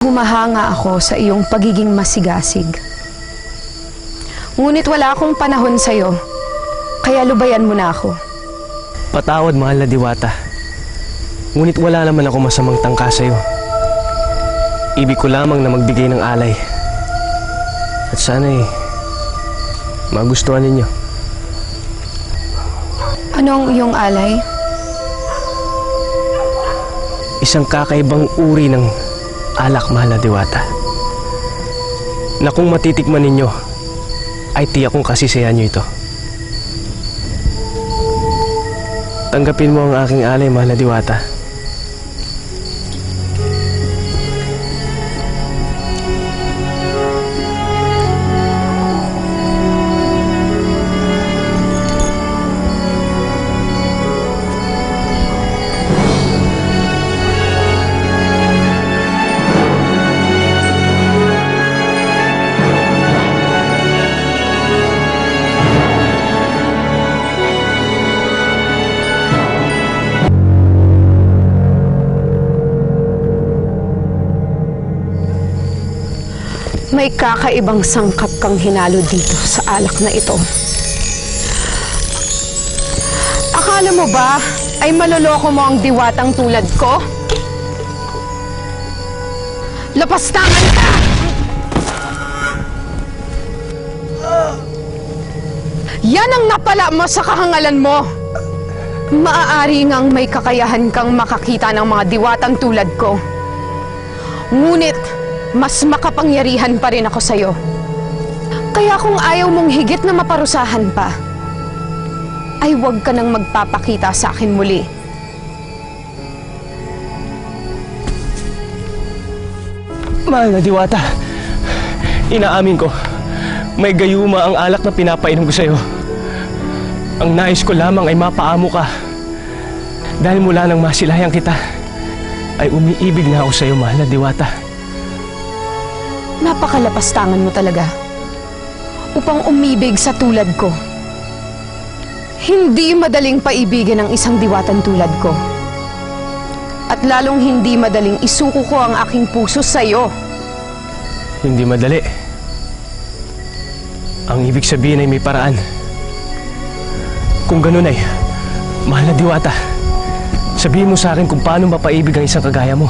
Humahanga ako sa iyong pagiging masigasig. Ngunit wala akong panahon sa'yo, kaya lubayan mo na ako. Patawad, mahal na diwata. Ngunit wala naman ako masamang tangka sa'yo. Ibig ko lamang na magbigay ng alay. At sana'y magustuhan ninyo. Anong iyong alay? Isang kakaibang uri ng alak, mahal na diwata. Na kung matitikman ninyo, ay tiyak kong kasisihan nyo ito. Tanggapin mo ang aking alay, mahal na diwata. May kakaibang sangkap kang hinalo dito sa alak na ito. Akala mo ba ay maloloko mo ang diwatang tulad ko? Lapastangan ka! Yan ang napala mo sa kahangalan mo. Maaari ngang may kakayahan kang makakita ng mga diwatang tulad ko. Ngunit, mas makapangyarihan pa rin ako sa'yo. Kaya kung ayaw mong higit na maparusahan pa, ay huwag ka nang magpapakita sa akin muli. Mahal na diwata, inaamin ko, may gayuma ang alak na pinapainom ko sa'yo. Ang nais ko lamang ay mapaamo ka. Dahil mula nang masilayan kita, ay umiibig na ako sa'yo, mahal na diwata. Napakalapastangan mo talaga. Upang umibig sa tulad ko. Hindi madaling paibigin ang isang diwatan tulad ko. At lalong hindi madaling isuko ko ang aking puso sa'yo. Hindi madali. Ang ibig sabihin ay may paraan. Kung ganun ay, mahal na diwata, sabihin mo sa akin kung paano mapaibig ang isang kagaya mo.